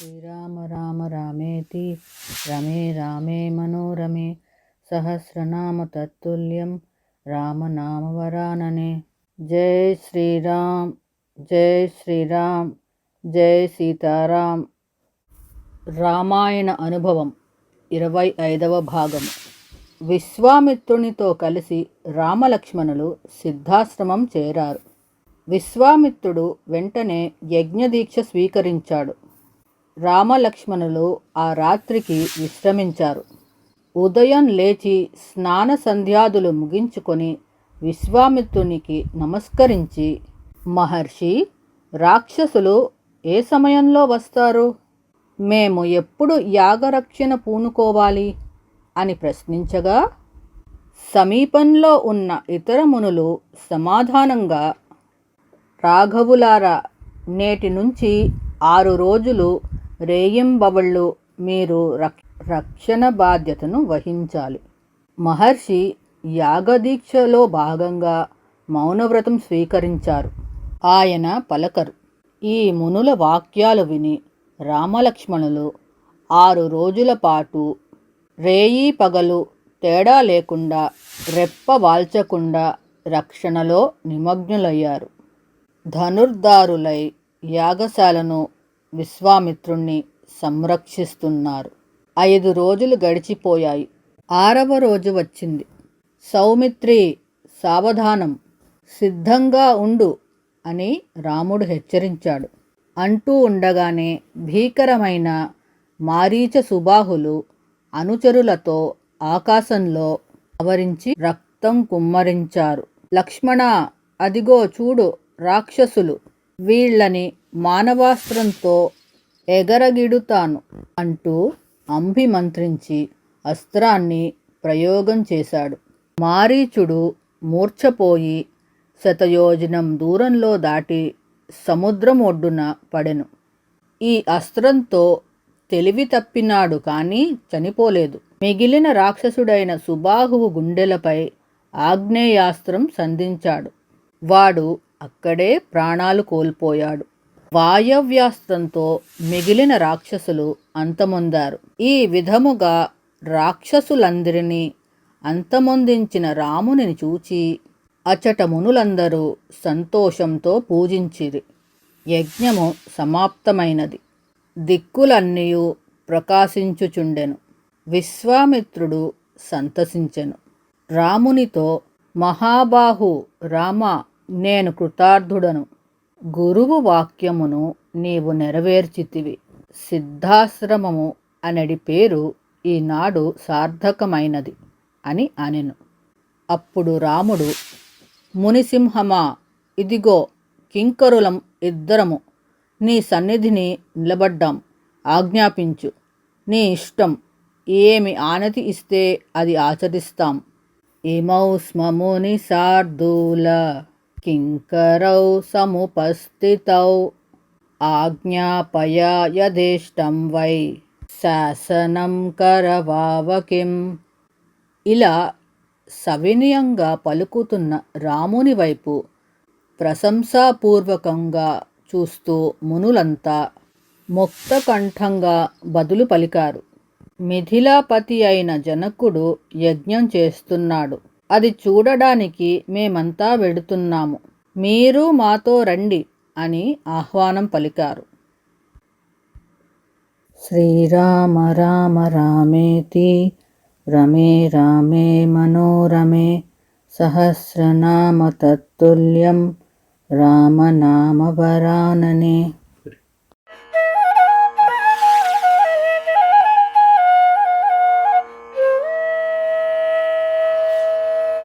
శ్రీరామ రామ రామేతి రమే రామే మనోరమే సహస్రనామ తత్తుల్యం రామనామవరాననే జై శ్రీరామ్ జై శ్రీరామ్ జై సీతారాం రామాయణ అనుభవం ఇరవై ఐదవ భాగం. విశ్వామిత్రునితో కలిసి రామలక్ష్మణులు సిద్ధాశ్రమం చేరారు. విశ్వామిత్రుడు వెంటనే యజ్ఞదీక్ష స్వీకరించాడు. రామలక్ష్మణులు ఆ రాత్రికి విశ్రమించారు. ఉదయం లేచి స్నాన సంధ్యాదులు ముగించుకొని విశ్వామిత్రునికి నమస్కరించి మహర్షి రాక్షసులు ఏ సమయంలో వస్తారు? మేము ఎప్పుడు యాగరక్షణ పూనుకోవాలి? అని ప్రశ్నించగా సమీపంలో ఉన్న ఇతర మునులు సమాధానంగా రాఘవులారా నేటి నుంచి ఆరు రోజులు రేయింబవళ్ళు మీరు రక్షణ బాధ్యతను వహించాలి. మహర్షి యాగదీక్షలో భాగంగా మౌనవ్రతం స్వీకరించారు. ఆయన పలకరు. ఈ మునుల వాక్యాలు విని రామలక్ష్మణులు ఆరు రోజుల పాటు రేయి పగలు తేడా లేకుండా రెప్ప వాల్చకుండా రక్షణలో నిమగ్నులయ్యారు. ధనుర్ధారులై యాగశాలను విశ్వామిత్రుణ్ణి సంరక్షిస్తున్నారు. ఐదు రోజులు గడిచిపోయాయి. ఆరవ రోజు వచ్చింది. సౌమిత్రి సావధానం సిద్ధంగా ఉండు అని రాముడు హెచ్చరించాడు. అంటూ ఉండగానే భీకరమైన మారీచ సుబాహులు అనుచరులతో ఆకాశంలో ఆవరించి రక్తం కుమ్మరించారు. లక్ష్మణ అదిగో చూడు రాక్షసులు వీళ్ళని మానవాస్త్రంతో ఎగరగిడుతాను అంటూ అంబి మంత్రించి అస్త్రాన్ని ప్రయోగం చేశాడు. మారీచుడు మూర్ఛపోయి శతయోజనం దూరంలో దాటి సముద్రం ఒడ్డున పడెను. ఈ అస్త్రంతో తెలివి తప్పినాడు కానీ చనిపోలేదు. మిగిలిన రాక్షసుడైన సుబాహువు గుండెలపై ఆగ్నేయాస్త్రం సంధించాడు. వాడు అక్కడే ప్రాణాలు కోల్పోయాడు. వాయవ్యాస్త్రంతో మిగిలిన రాక్షసులు అంతమొందారు. ఈ విధముగా రాక్షసులందరినీ అంతమొందించిన రామునిని చూచి అచట మునులందరూ సంతోషంతో పూజించిరి. యజ్ఞము సమాప్తమైనది. దిక్కులన్నీయు ప్రకాశించుచుండెను. విశ్వామిత్రుడు సంతసించెను. రామునితో మహాబాహు రామ నేను కృతార్థుడను. గురువు వాక్యమును నీవు నెరవేర్చితివి. సిద్ధాశ్రమము అనడి పేరు ఈనాడు సార్థకమైనది అని అనెను. అప్పుడు రాముడు మునిసింహమా ఇదిగో కింకరులం ఇద్దరము నీ సన్నిధిని నిలబడ్డాం ఆజ్ఞాపించు. నీ ఇష్టం ఏమి ఆనతి ఇస్తే అది ఆచరిస్తాం. ఇమౌ స్మముని సార్దూల కింకరౌ సముపస్థితౌ ఆజ్ఞాపయ యథేష్టం వై శాసనం కరవావకిం ఇలా సవినయంగా పలుకుతున్న రాముని వైపు ప్రశంసాపూర్వకంగా చూస్తూ మునులంతా ముక్తకంఠంగా బదులు పలికారు. మిథిలాపతి అయిన జనకుడు యజ్ఞం చేస్తున్నాడు. అది చూడడానికి మేమంతా వెడుతున్నాము. మీరు మాతో రండి అని ఆహ్వానం పలికారు. శ్రీరామ రామ రామేతి రమే రామే మనోరమే సహస్రనామ తత్తుల్యం రామనామవరాననే